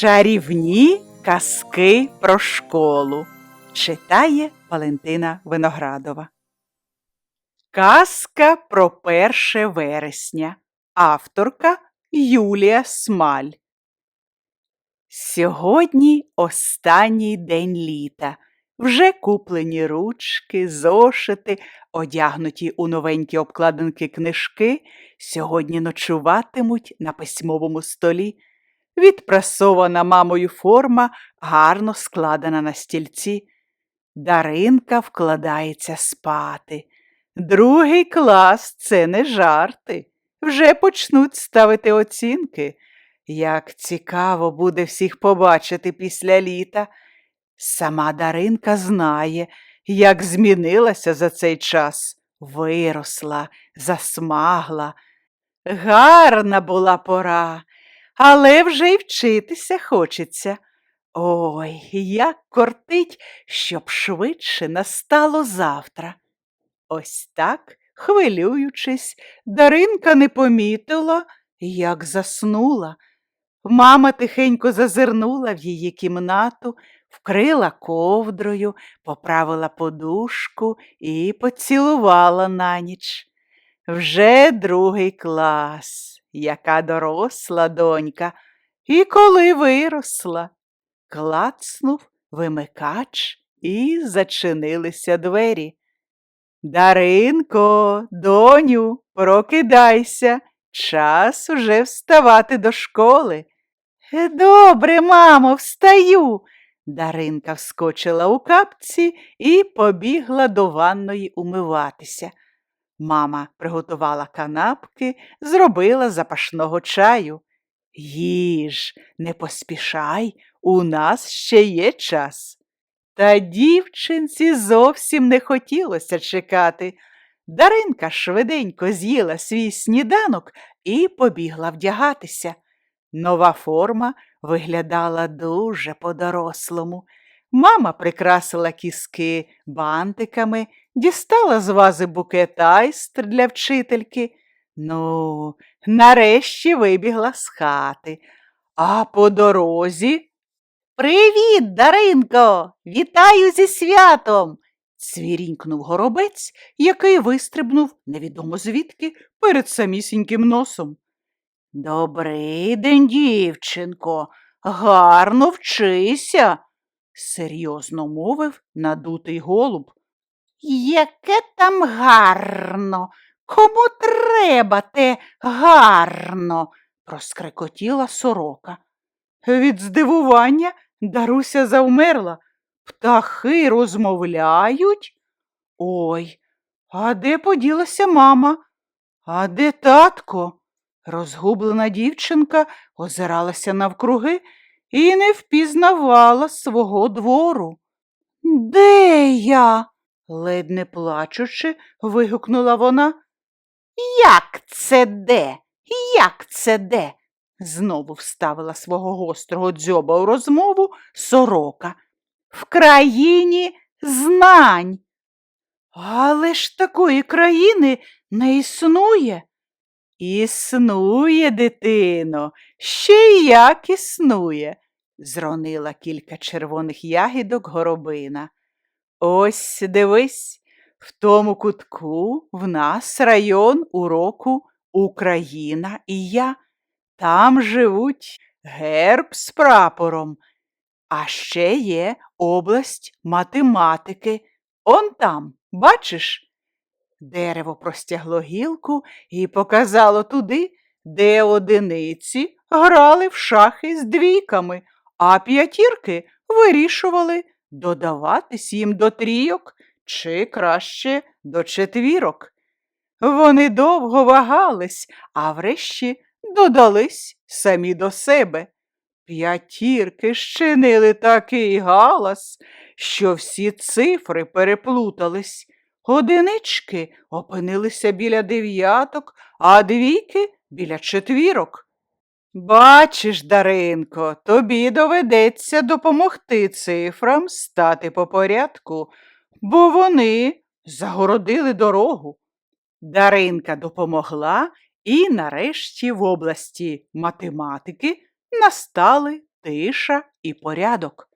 Чарівні казки про школу читає Валентина Виноградова. Казка про 1 вересня. Авторка Юлія Смаль. Сьогодні останній день літа. Вже куплені ручки, зошити, одягнуті у новенькі обкладинки книжки, сьогодні ночуватимуть на письмовому столі. Відпрасована мамою форма гарно складена на стільці. Даринка вкладається спати. Другий клас це не жарти. Вже почнуть ставити оцінки. Як цікаво буде всіх побачити після літа. Сама Даринка знає, як змінилася за цей час. Виросла, засмагла. Гарна була пора, але вже й вчитися хочеться. Ой, як кортить, щоб швидше настало завтра. Ось так, хвилюючись, Даринка не помітила, як заснула. Мама тихенько зазирнула в її кімнату, вкрила ковдрою, поправила подушку і поцілувала на ніч. Вже другий клас, яка доросла донька, і коли виросла. Клацнув вимикач і зачинилися двері. Даринко, доню, прокидайся, час уже вставати до школи. «Е, Добре, мамо, встаю. Даринка вскочила у капці і побігла до ванної умиватися. Мама приготувала канапки, зробила запашного чаю. Їж, не поспішай, у нас ще є час. Та дівчинці зовсім не хотілося чекати. Даринка швиденько з'їла свій сніданок і побігла вдягатися. Нова форма виглядала дуже по-дорослому. Мама прикрасила кіски бантиками, дістала з вази букет айстр для вчительки. Ну, нарешті вибігла з хати. А по дорозі. Привіт, Даринко! Вітаю зі святом! цвірінькнув горобець, який вистрибнув невідомо звідки перед самісіньким носом. Добрий день, дівчинко, гарно вчися, серйозно мовив надутий голуб. Яке там гарно, кому треба те гарно, проскрекотіла сорока. Від здивування Даруся завмерла. Птахи розмовляють. Ой, а де поділася мама? А де татко? Розгублена дівчинка озиралася навкруги і не впізнавала свого двору. Де я? ледь не плачучи, вигукнула вона. Як це де? Як це де? Знову вставила свого гострого дзьоба у розмову сорока. В країні знань. Але ж такої країни не існує. Існує, дитино, ще й як існує, зронила кілька червоних ягідок горобина. Ось дивись, в тому кутку в нас район уроку Україна і я. Там живуть герб з прапором, а ще є область математики. Он там, бачиш? Дерево простягло гілку і показало туди, де одиниці грали в шахи з двійками, а п'ятірки вирішували додаватись їм до трійок чи краще до четвірок. Вони довго вагались, а врешті додались самі до себе. П'ятірки щинили такий галас, що всі цифри переплутались. Одинички опинилися біля дев'яток, а двійки біля четвірок. Бачиш, Даринко, тобі доведеться допомогти цифрам стати по порядку, бо вони загородили дорогу. Даринка допомогла, і нарешті в області математики настали тиша і порядок.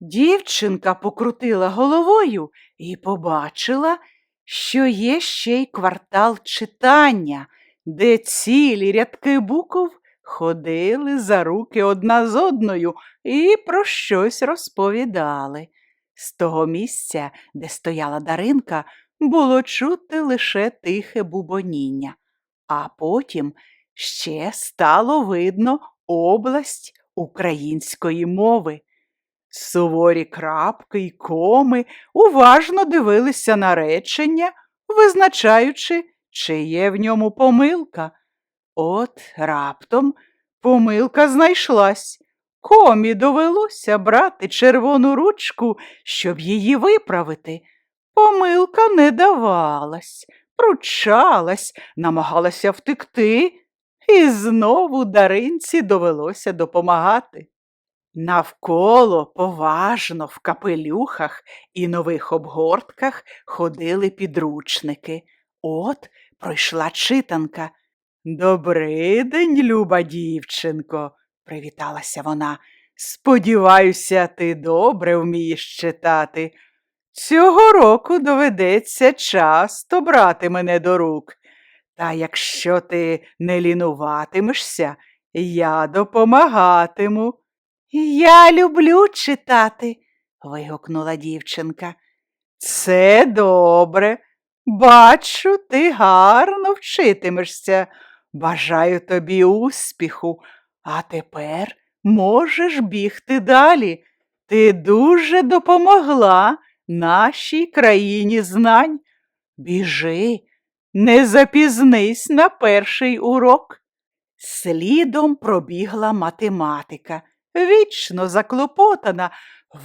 Дівчинка покрутила головою і побачила, що є ще й квартал читання, де цілі рядки букв ходили за руки одна з одною і про щось розповідали. З того місця, де стояла Даринка, було чути лише тихе бубоніння, а потім ще стало видно область української мови. Суворі крапки й коми уважно дивилися на речення, визначаючи, чи є в ньому помилка. От раптом помилка знайшлась. Комі довелося брати червону ручку, щоб її виправити. Помилка не давалась, пручалась, намагалася втекти, і знову даринці довелося допомагати. Навколо поважно в капелюхах і нових обгортках ходили підручники. От пройшла читанка. Добрий день, люба дівчинко, привіталася вона. Сподіваюся, ти добре вмієш читати. Цього року доведеться часто брати мене до рук. Та якщо ти не лінуватимешся, я допомагатиму. Я люблю читати, вигукнула дівчинка. Це добре. Бачу, ти гарно вчитимешся. Бажаю тобі успіху, а тепер можеш бігти далі. Ти дуже допомогла нашій країні знань. Біжи, не запізнись на перший урок. Слідом пробігла математика. Вічно заклопотана,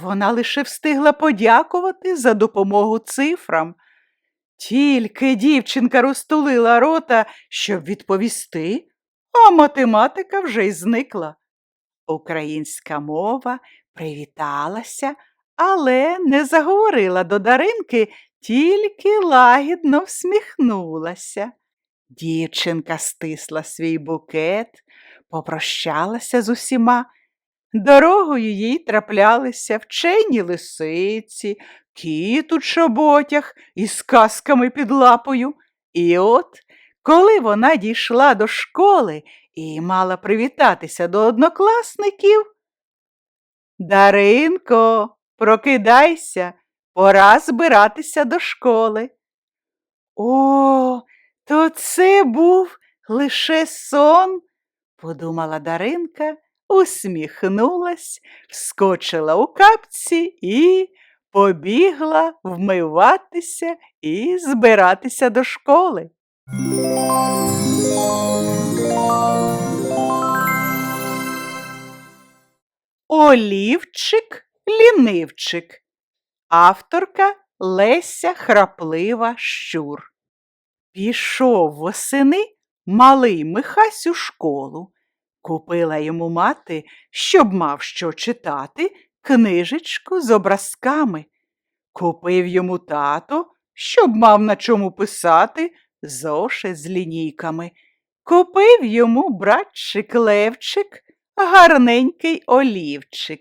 вона лише встигла подякувати за допомогу цифрам. Тільки дівчинка розтулила рота, щоб відповісти, а математика вже й зникла. Українська мова привіталася, але не заговорила до Даринки, тільки лагідно всміхнулася. Дівчинка стисла свій букет, попрощалася з усіма. Дорогою їй траплялися вчені лисиці, кіт у чоботях із казками під лапою. І от, коли вона дійшла до школи і мала привітатися до однокласників, Даринко, прокидайся, пора збиратися до школи. О, то це був лише сон, подумала Даринка, усміхнулась, вскочила у капці і побігла вмиватися і збиратися до школи. Олівчик лінивчик. Авторка Леся Храплива Щур. Пішов восени малий Михась у школу. Купила йому мати, щоб мав що читати, книжечку з образками. Купив йому тато, щоб мав на чому писати, зошит з лінійками. Купив йому братчик Левчик, гарненький олівчик.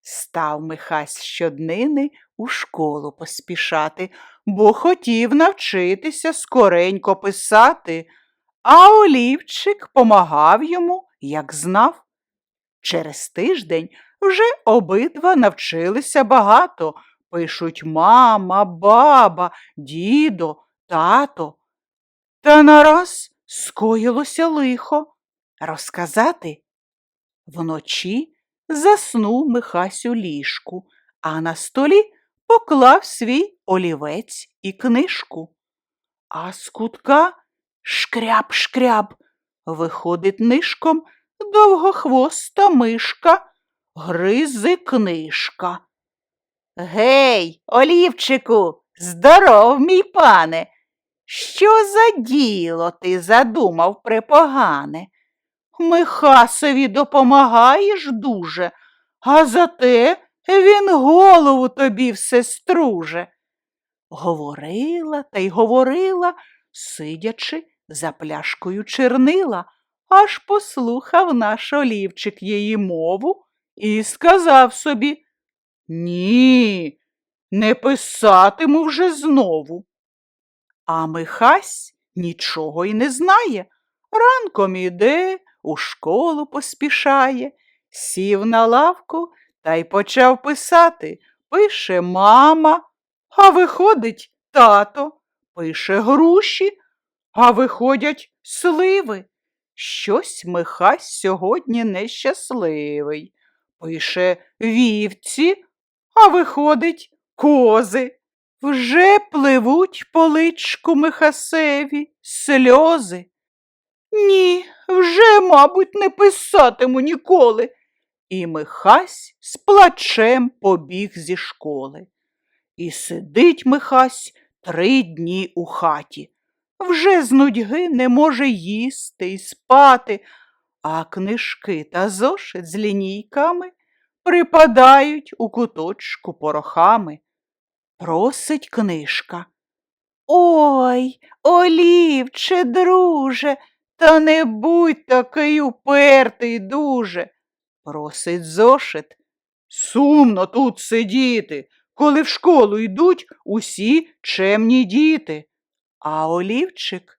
Став Михась щоднини у школу поспішати, бо хотів навчитися скоренько писати, а олівчик помагав йому, як знав. Через тиждень вже обидва навчилися багато. Пишуть мама, баба, дідо, тато. Та нараз скоїлося лихо. Розказати? Вночі заснув Михась у ліжку, а на столі поклав свій олівець і книжку. А з кутка шкряб-шкряб виходить нишком довгохвоста мишка, гризи книжка. Гей, олівчику, здоров, мій пане. Що за діло ти задумав припогане? Михасові допомагаєш дуже, а зате він голову тобі все струже. Говорила та й говорила, сидячи за пляшкою чернила, аж послухав наш олівчик її мову і сказав собі Ні, не писатиму вже знову. А Михась нічого й не знає. Ранком іде, у школу поспішає, сів на лавку та й почав писати. Пише мама, а виходить тато, пише груші, а виходять сливи. Щось Михась сьогодні нещасливий. Пише вівці, а виходить кози. Вже пливуть по личку Михасеві сльози. Ні, вже, мабуть, не писатиму ніколи. І Михась з плачем побіг зі школи. І сидить Михась три дні у хаті. Вже з нудьги не може їсти й спати, а книжки та зошит з лінійками припадають у куточку порохами. Просить книжка. Ой, олівче, друже, та не будь такий упертий дуже. Просить зошит. Сумно тут сидіти, коли в школу йдуть усі чемні діти. А олівчик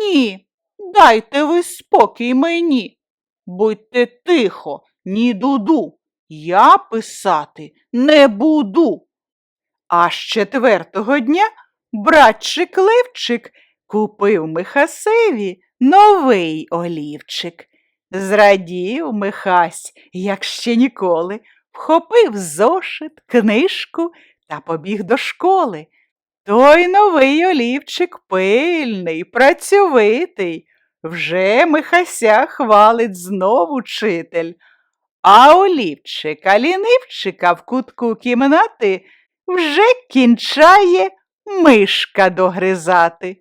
ні, дайте ви спокій мені. Будьте тихо, ні дуду. Я писати не буду. А з четвертого дня братчик Левчик купив Михасеві новий олівчик. Зрадів Михась, як ще ніколи, вхопив зошит, книжку та побіг до школи. Той новий олівчик пильний, працьовитий. Вже Михася хвалить знов учитель. А олівчика лінивчика в кутку кімнати вже кінчає мишка догризати.